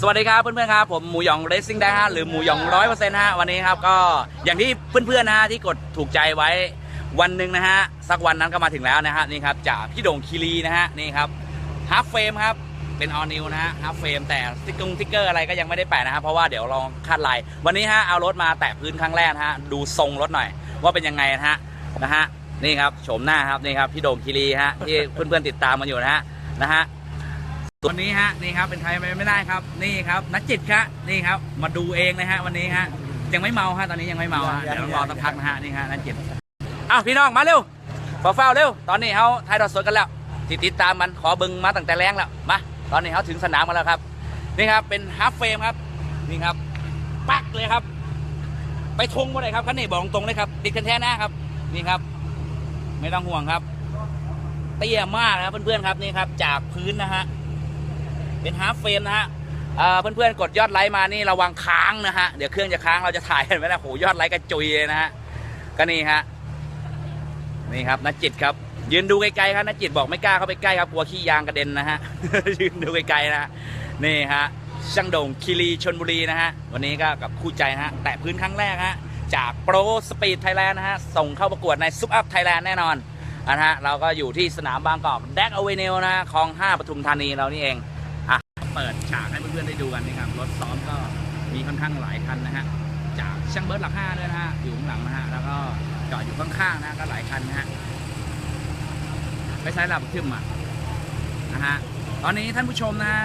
สวัสดีครับเพื่อนๆครับผมหมูหยองเรซซิ่งได้ฮะหรือหมูหยองร้อยเปอร์เซ็นต์ฮะวันนี้ครับก็อย่างที่เพื่อนๆนะฮะที่กดถูกใจไว้วันหนึ่งนะฮะสักวันนั้นก็มาถึงแล้วนะฮะนี่ครับจากพี่โด่งคีรีนะฮะนี่ครับฮาร์ฟเฟรมครับเป็นออนิวนะฮะฮาร์ฟเฟรมแต่สติ๊กเกอร์ติ๊กเกอร์อะไรก็ยังไม่ได้แปะนะครับเพราะว่าเดี๋ยวลองคาดลายวันนี้ฮะเอารถมาแตะพื้นครั้งแรกนะฮะดูทรงรถหน่อยว่าเป็นยังไงนะฮะนะฮะนี่ครับโฉมหน้าครับนี่ครับพี่โด่งคีรีฮะที่เพื่อนๆติดตามมันอยู่นะฮะนะฮะ วันนี้ฮะนี่ครับเป็นใครไปไม่ได้ครับ นี่ครับนักจิตครับนี่ครับ มาดูเองนะฮะวันนี้ฮะยังไม่เมาฮะตอนนี้ยังไม่เมาฮะยังเดี๋ยวต้องรอยังสักพักนะฮะนี่ฮะนักจิตอ้าวพี่น้องมาเร็วฟาเฝ้าเร็วตอนนี้เขาถ่ายทอดสดกันแล้วติดติดตามมันขอเบึงมาตั้งแต่แรงแล้วมาตอนนี้เขาถึงสนามกันแล้วครับนี่ครับเป็นฮาร์ฟเฟรมครับนี่ครับ ปักเลยครับ ไปทงมาเลยครับคันนี้บอกตรงเลยครับติดกันแท้หน้าครับ นี่ครับ ไม่ต้องห่วงครับ เตี้ยมากนะครับเพื่อนๆครับนี่ครับ จากพื้นนะฮะ เป็นฮาร์ฟเฟรมนะฮะเอ่อเพื่อนๆกดยอดไลค์มานี่ระวังค้างนะฮะ เดี๋ยวเครื่องจะค้างเราจะถ่ายกันไม่ได้โหยอดไลค์กระจุยเลยนะฮะ ก็นี่ฮะ นี่ครับนัจิตครับ ยืนดูไกลๆครับนัจิตบอกไม่กล้าเข้าไปใกล้ครับกลัวขี้ยางกระเด็นนะฮะ ยืนดูไกลๆนะฮะนี่ฮะช่างโด่งคีรีชนบุรีนะฮะ วันนี้ก็กับคู่ใจนะฮะ แตะพื้นครั้งแรกฮะ จากโปรสปีดไทยแลนด์นะฮะ ส่งเข้าประกวดในซุปอัพไทยแลนด์แน่นอนนะฮะ เราก็อยู่ที่สนามบางกอกแดกอเวนิวนะฮะคลอง 5ปทุมธานีเรานี่เอง ข้างหลายคันนะฮะจากช่างเบิร์ดหลักห้าด้วยนะฮะอยู่ข้างหลังนะฮะแล้วก็จอดอยู่ข้างๆนะก็หลายคันนะฮะไม่ใช่หลับทึมอะนะฮะตอนนี้ท่านผู้ชมนะฮะ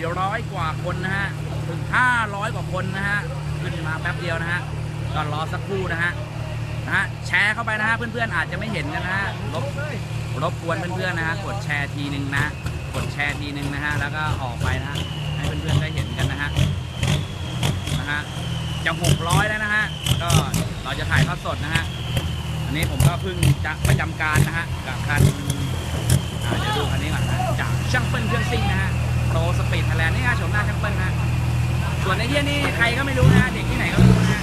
400 กว่าคนนะฮะถึง 500 กว่าคนนะฮะขึ้นมาแป๊บเดียวนะฮะก็รอสักครู่นะฮะนะฮะแชร์เข้าไปนะฮะเพื่อนๆอาจจะไม่เห็นกันนะฮะรบรบกวนเพื่อนๆนะฮะกดแชร์ทีหนึ่งนะ กดแชร์ทีหนึ่งนะฮะแล้วก็ออกไปนะฮะให้เพื่อนๆได้เห็นกันนะฮะ จะหกร้อยแล้วนะฮะก็เราจะถ่ายทอดสดนะฮะอันนี้ผมก็เพิ่งจะประจำการนะฮะกับคันอ่าเดี๋ยวดูคันนี้ก่อนนะจากช่างเปิ้ลเครื่องซิ่งนะฮะโปรสปีดไทยแลนด์นี่ฮะชมหน้าช่างเปิ้ลนะส่วนในที่นี่ใครก็ไม่รู้นะเด็กที่ไหนก็ไม่รู้นะ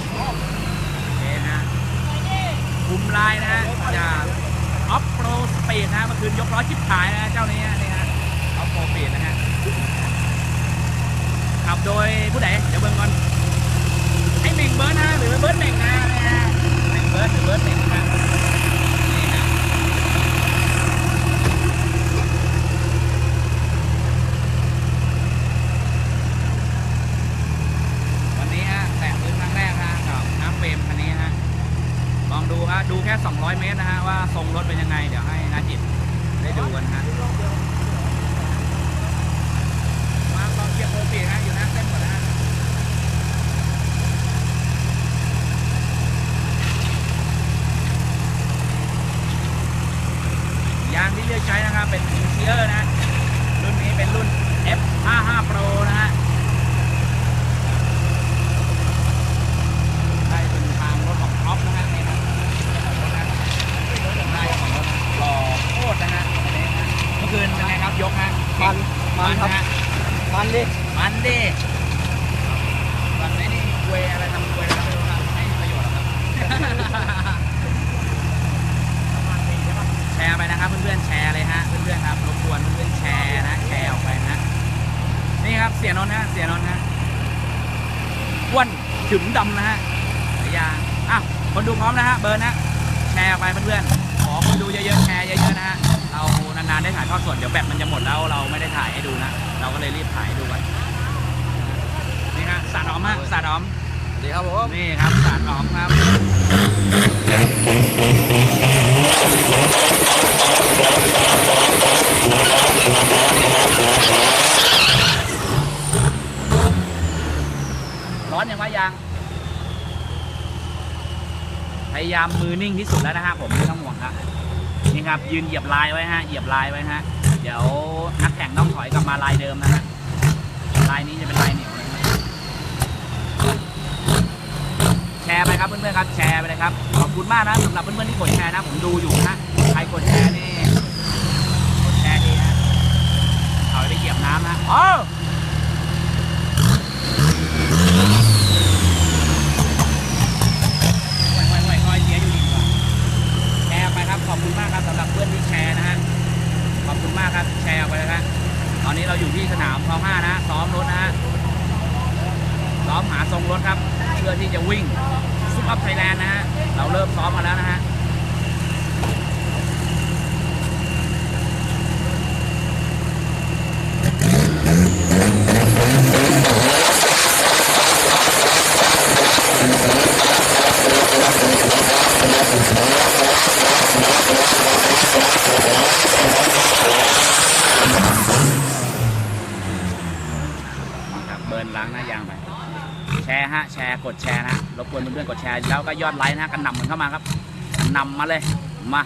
โอเคนะคุมลายนะฮะจากออฟโปรสปีดนะเมื่อคืนยกล้อชิบหายนะเจ้านี้นี่ฮะเอาโปรปีดนะฮะขับโดยผู้ใดเดี๋ยวเบิ่งก่อน บิร์ดเบิร์ดเหม่งนะฮะนี่ฮะวันนี้ฮะแตะพื้นครั้งแรกฮะกับน้ำเฟรมคันนี้ฮะลองดูฮะดูแค่ 200 เมตรนะฮะว่าทรงรถเป็นยังไง เดี๋ยวให้นาจิตได้ดูกันฮะมาลองเกียร์โปรปีกฮะอยู่หน้าเส้นหมดนะฮะยางที่เลือกใช้นะครับ เป็นเชียร์นะ รุ่นนี้เป็นรุ่น F55 Pro นะฮะได้เป็นทางรถของท็อปนะฮะนี่นะได้ของรถหล่อโคตรนะฮะอันนี้นะเมื่อคืนเป็นไงครับยกฮะมันมันครับฮะมันดิมันดิตอนนี้นี่เวอะไรทำเวอะไรไม่รู้ครับให้ประโยชน์เหรอครับ แชร์ไปนะครับเพื่อนๆแชร์เลยฮะเพื่อนๆครับรบกวนเพื่อนๆแชร์นะแชร์ออกไปนะนี่ครับเสียนนท์ฮะเสียนนท์ฮะอ้วนถึงดำนะฮะสายยางอะคนดูพร้อมนะฮะเบิร์นนะแชร์ออกไปเพื่อนๆขอคนดูเยอะๆแชร์เยอะๆนะฮะเรานานๆได้ถ่ายทอดสดเดี๋ยวแบตมันจะหมดแล้วเราไม่ได้ถ่ายให้ดูนะเราก็เลยรีบถ่ายให้ดูก่อนนี่ฮะสาดออมฮะสาดออมดีครับผมนี่ครับสาดออมครับ ร้ อนยังวะยังพยายามมือนิ่งที่สุดแล้วนะฮะผมไม่ต้องห่วงครับนี่ครับ ยืนเหยียบลายไว้ฮะเหยียบลายไว้ฮะเดี๋ยวนักแข่งต้องถอยกลับมาลายเดิมนะฮะลายนี้จะเป็นลายเหนียวนะแชร์ไปครับเพื่อนๆครับ แชร์ไปเลยครับขอบคุณมากนะสำหรับเพื่อนๆที่กดแชร์นะ ผมดูอยู่นะใครกดแชร์นี่กดแชร์ดีนะเอาไปเหยียบน้ำนะอ๋อู่ที่สนามคลองห้านะซ้อมรถนะฮะซ้อมหาทรงรถครับ เพื่อที่จะวิ่งซุปอัพไทยแลนด์นะฮะเราเริ่มซ้อมมาแล้วนะฮะ บิร์นล้างหน้ายางไปแชร์ฮะแชร์กดแชร์นะรบกวนเพื่อนๆกดแชร์แล้วก็ยอดไลค์นะกันนำมันเข้ามาครับนำมาเลยมา